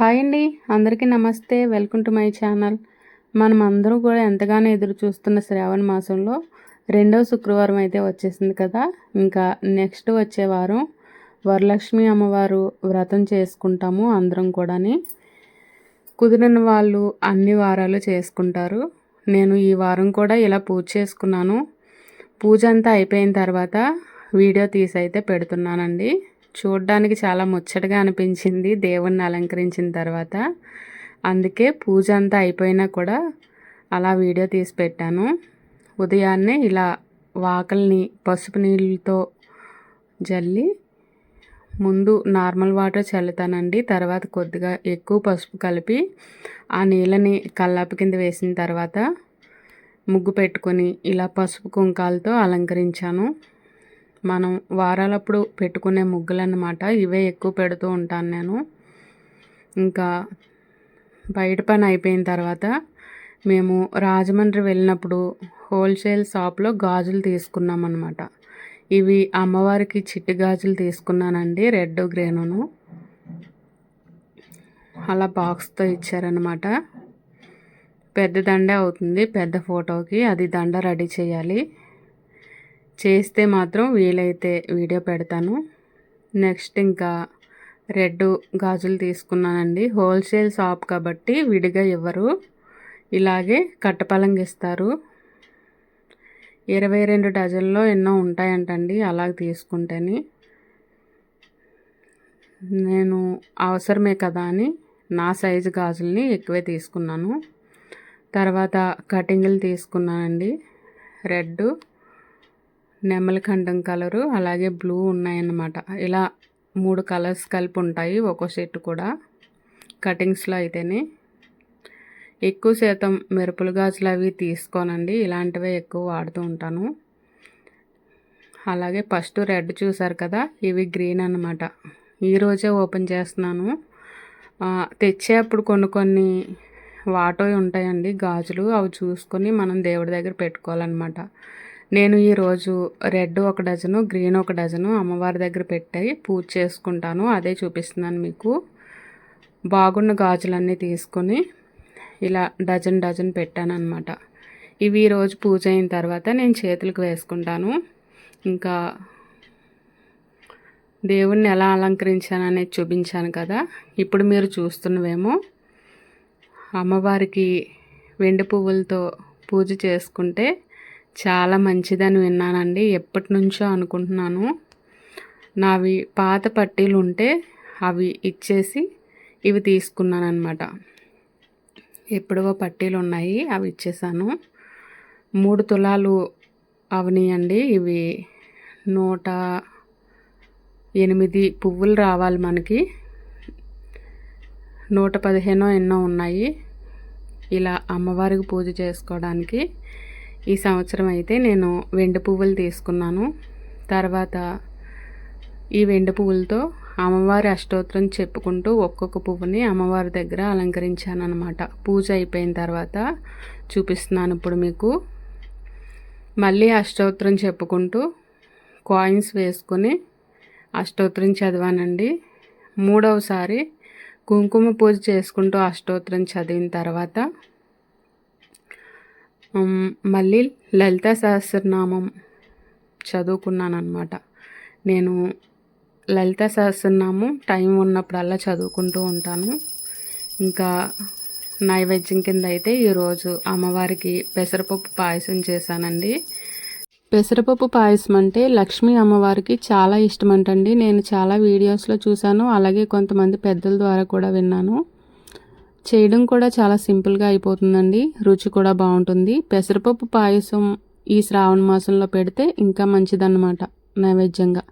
Hi అండి. అందరికీ నమస్తే. Welcome to my channel. మనం అందరం కూడా ఎంతగానో ఎదురు చూస్తున్న శ్రావణ మాసంలో రెండవ శుక్రవారం అయితే వచ్చేసింది కదా. ఇంకా నెక్స్ట్ వచ్చే వారం వరలక్ష్మి అమ్మవారు వ్రతం చేసుకుంటాము అందరం కూడాని. కుదిరిన వాళ్ళు అన్ని వారాలు చేసుకుంటారు. నేను ఈ వారం కూడా ఇలా పూజ చేసుకున్నాను. పూజ అంతా అయిపోయిన తర్వాత వీడియో తీసి అయితే పెడుతున్నానండి. చూడ్డానికి చాలా ముచ్చటగా అనిపించింది దేవుణ్ణి అలంకరించిన తర్వాత. అందుకే పూజ అంతా అయిపోయినా కూడా అలా వీడియో తీసి పెట్టాను. ఉదయాన్నే ఇలా వాకల్ని పసుపు నీళ్ళతో జల్లి ముందు నార్మల్ వాటర్ చల్లుతానండి. తర్వాత కొద్దిగా ఎక్కువ పసుపు కలిపి ఆ నీళ్ళని కల్లాపు కింద వేసిన తర్వాత ముగ్గు పెట్టుకొని ఇలా పసుపు కుంకాలతో అలంకరించాను. మనం వారాలప్పుడు పెట్టుకునే ముగ్గులు అన్నమాట ఇవే ఎక్కువ పెడుతూ ఉంటాను నేను. ఇంకా బయట పని అయిపోయిన తర్వాత మేము రాజమండ్రి వెళ్ళినప్పుడు హోల్సేల్ షాప్లో గాజులు తీసుకున్నాం అనమాట ఇవి అమ్మవారికి చిట్టి గాజులు తీసుకున్నానండి రెడ్ గ్రేనును. అలా బాక్స్తో ఇచ్చారనమాట పెద్ద దండే అవుతుంది పెద్ద ఫోటోకి అది దండ రెడీ చేయాలి. చేస్తే మాత్రం వీలైతే వీడియో పెడతాను. నెక్స్ట్ ఇంకా రెడ్ గాజులు తీసుకున్నానండి. హోల్సేల్ షాప్ కాబట్టి విడిగా ఇవ్వరు. ఇలాగే కట్టపలంగా ఇస్తారు. ఇరవై రెండు డజన్లో ఎన్నో ఉంటాయంటండి అలాగ తీసుకుంటేని. నేను అవసరమే కదా అని నా సైజు గాజుల్ని ఎక్కువే తీసుకున్నాను. తర్వాత కటింగ్లు తీసుకున్నానండి. రెడ్ నెమలికంఠం కలరు అలాగే బ్లూ ఉన్నాయన్నమాట. ఇలా మూడు కలర్స్ కలిపి ఉంటాయి ఒక్కో సెట్ కూడా. కటింగ్స్లో అయితేనే. ఎక్కువ శాతం మెరుపులు గాజులు అవి తీసుకోనండి ఇలాంటివే ఎక్కువ వాడుతూ ఉంటాను. అలాగే ఫస్ట్ రెడ్ చూసారు కదా ఇవి గ్రీన్ అనమాట ఈరోజే ఓపెన్ చేస్తున్నాను. తెచ్చేప్పుడు కొన్ని కొన్ని వాటో ఉంటాయండి గాజులు అవి చూసుకొని మనం దేవుడి దగ్గర పెట్టుకోవాలన్నమాట. నేను ఈరోజు రెడ్ ఒక డజను గ్రీన్ ఒక డజను అమ్మవారి దగ్గర పెట్టి పూజ చేసుకుంటాను. అదే చూపిస్తున్నాను మీకు. బాగున్న గాజులన్నీ తీసుకొని ఇలా డజన్ డజన్ పెట్టాను అనమాట ఇవి ఈరోజు పూజ అయిన తర్వాత నేను చేతులకు వేసుకుంటాను. ఇంకా దేవుణ్ణి ఎలా అలంకరించాను అనేది చూపించాను కదా. ఇప్పుడు మీరు చూస్తున్నవేమో అమ్మవారికి వెండి పువ్వులతో పూజ చేసుకుంటే చాలా మంచిదని విన్నానండి. ఎప్పటి నుంచో అనుకుంటున్నాను. నావి పాత పట్టీలు ఉంటే అవి ఇచ్చేసి ఇవి తీసుకున్నాను అనమాట ఎప్పుడో పట్టీలు ఉన్నాయి అవి ఇచ్చేసాను. మూడు తులాలు అవనియండి. ఇవి నూట ఎనిమిది పువ్వులు రావాలి మనకి. నూట పదిహేనో ఎన్నో ఉన్నాయి. ఇలా అమ్మవారికి పూజ చేసుకోవడానికి ఈ సంవత్సరం అయితే నేను వెండి పువ్వులు తీసుకున్నాను. తర్వాత ఈ వెండి పువ్వులతో అమ్మవారి అష్టోత్తరం చెప్పుకుంటూ ఒక్కొక్క పువ్వుని అమ్మవారి దగ్గర అలంకరించాను అనమాట పూజ అయిపోయిన తర్వాత చూపిస్తున్నాను ఇప్పుడు మీకు. మళ్ళీ అష్టోత్తరం చెప్పుకుంటూ కాయిన్స్ వేసుకొని అష్టోత్తరం చదివానండి. మూడవసారి కుంకుమ పూజ చేసుకుంటూ అష్టోత్తరం చదివిన తర్వాత మళ్ళీ లలిత సహస్రనామం చదువుకున్నానమాట నేను లలిత సహస్రనామం టైం ఉన్నప్పుడల్లా చదువుకుంటూ ఉంటాను. ఇంకా నైవేద్యం కింద అయితే ఈరోజు అమ్మవారికి పెసరపప్పు పాయసం చేశానండి. పెసరపప్పు పాయసం అంటే లక్ష్మీ అమ్మవారికి చాలా ఇష్టం అంటండి నేను చాలా వీడియోస్లో చూశాను. అలాగే కొంతమంది పెద్దల ద్వారా కూడా విన్నాను. చేయడం కూడా చాలా సింపుల్గా అయిపోతుందండి. రుచి కూడా బాగుంటుంది. పెసరపప్పు పాయసం ఈ శ్రావణ మాసంలో పెడితే ఇంకా మంచిదన్నమాట నైవేద్యంగా.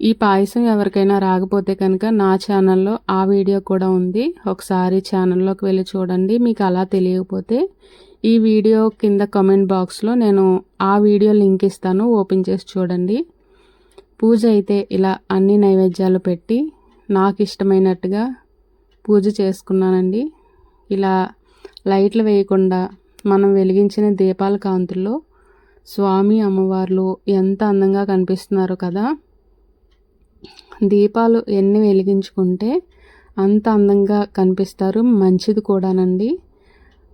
ఈ పాయసం ఎవరికైనా రాకపోతే కనుక నా ఛానల్లో ఆ వీడియో కూడా ఉంది. ఒకసారి ఛానల్లోకి వెళ్ళి చూడండి. మీకు అలా తెలియకపోతే ఈ వీడియో కింద కమెంట్ బాక్స్లో నేను ఆ వీడియో లింక్ ఇస్తాను. ఓపెన్ చేసి చూడండి. పూజ అయితే ఇలా అన్ని నైవేద్యాలు పెట్టి నాకు ఇష్టమైనట్టుగా పూజ చేసుకున్నానండి. ఇలా లైట్లు వేయకుండా మనం వెలిగించిన దీపాల కాంతుల్లో స్వామి అమ్మవార్లు ఎంత అందంగా కనిపిస్తున్నారు కదా! దీపాలు ఎన్ని వెలిగించుకుంటే అంత అందంగా కనిపిస్తారు. మంచిది కూడానండి.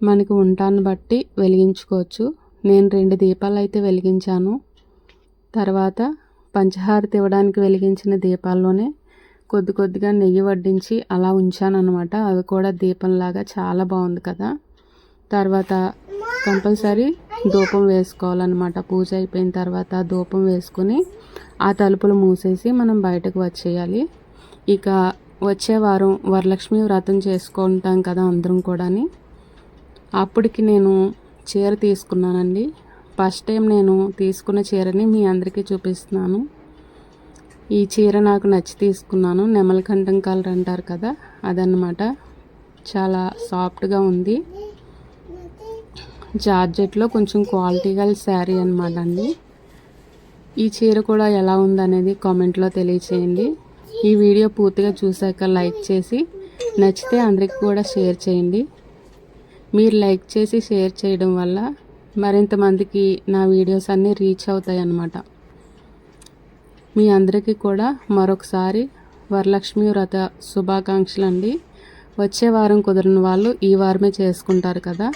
మనకి ఉంటాన్ని బట్టి వెలిగించుకోవచ్చు. నేను రెండు దీపాలు అయితే వెలిగించాను. తర్వాత పంచహారతి ఇవ్వడానికి వెలిగించిన దీపాల్లోనే కొద్ది కొద్దిగా నెయ్యి వడ్డించి అలా ఉంచాను అనమాట అవి కూడా దీపంలాగా చాలా బాగుంది కదా. తర్వాత కంపల్సరీ ధూపం వేసుకోవాలన్నమాట. పూజ అయిపోయిన తర్వాత ధూపం వేసుకుని ఆ తలుపులు మూసేసి మనం బయటకు వచ్చేయాలి. ఇక వచ్చే వారం వరలక్ష్మి వ్రతం చేసుకుంటాం కదా అందరం కూడాని. అప్పటికి నేను చీర తీసుకున్నానండి. ఫస్ట్ టైం నేను తీసుకున్న చీరని మీ అందరికీ చూపిస్తున్నాను. ఈ చీర నాకు నచ్చి తీసుకున్నాను. నెమలకంఠం కలర్ అంటారు కదా అదనమాట చాలా సాఫ్ట్గా ఉంది. జార్జెట్లో కొంచెం క్వాలిటీ గల శారీ అనమాట అండి. ఈ చీర కూడా ఎలా ఉందనేది కామెంట్లో తెలియచేయండి. ఈ వీడియో పూర్తిగా చూశాక లైక్ చేసి నచ్చితే అందరికి కూడా షేర్ చేయండి. మీరు లైక్ చేసి షేర్ చేయడం వల్ల మరింత మందికి నా వీడియోస్ అన్నీ రీచ్ అవుతాయి అన్నమాట మీ అందరికీ కూడా మరొకసారి వరలక్ష్మి వ్రత శుభాకాంక్షలు అండి వచ్చే వారం కుదిరిన వాళ్ళు ఈ వారమే చేసుకుంటారు కదా.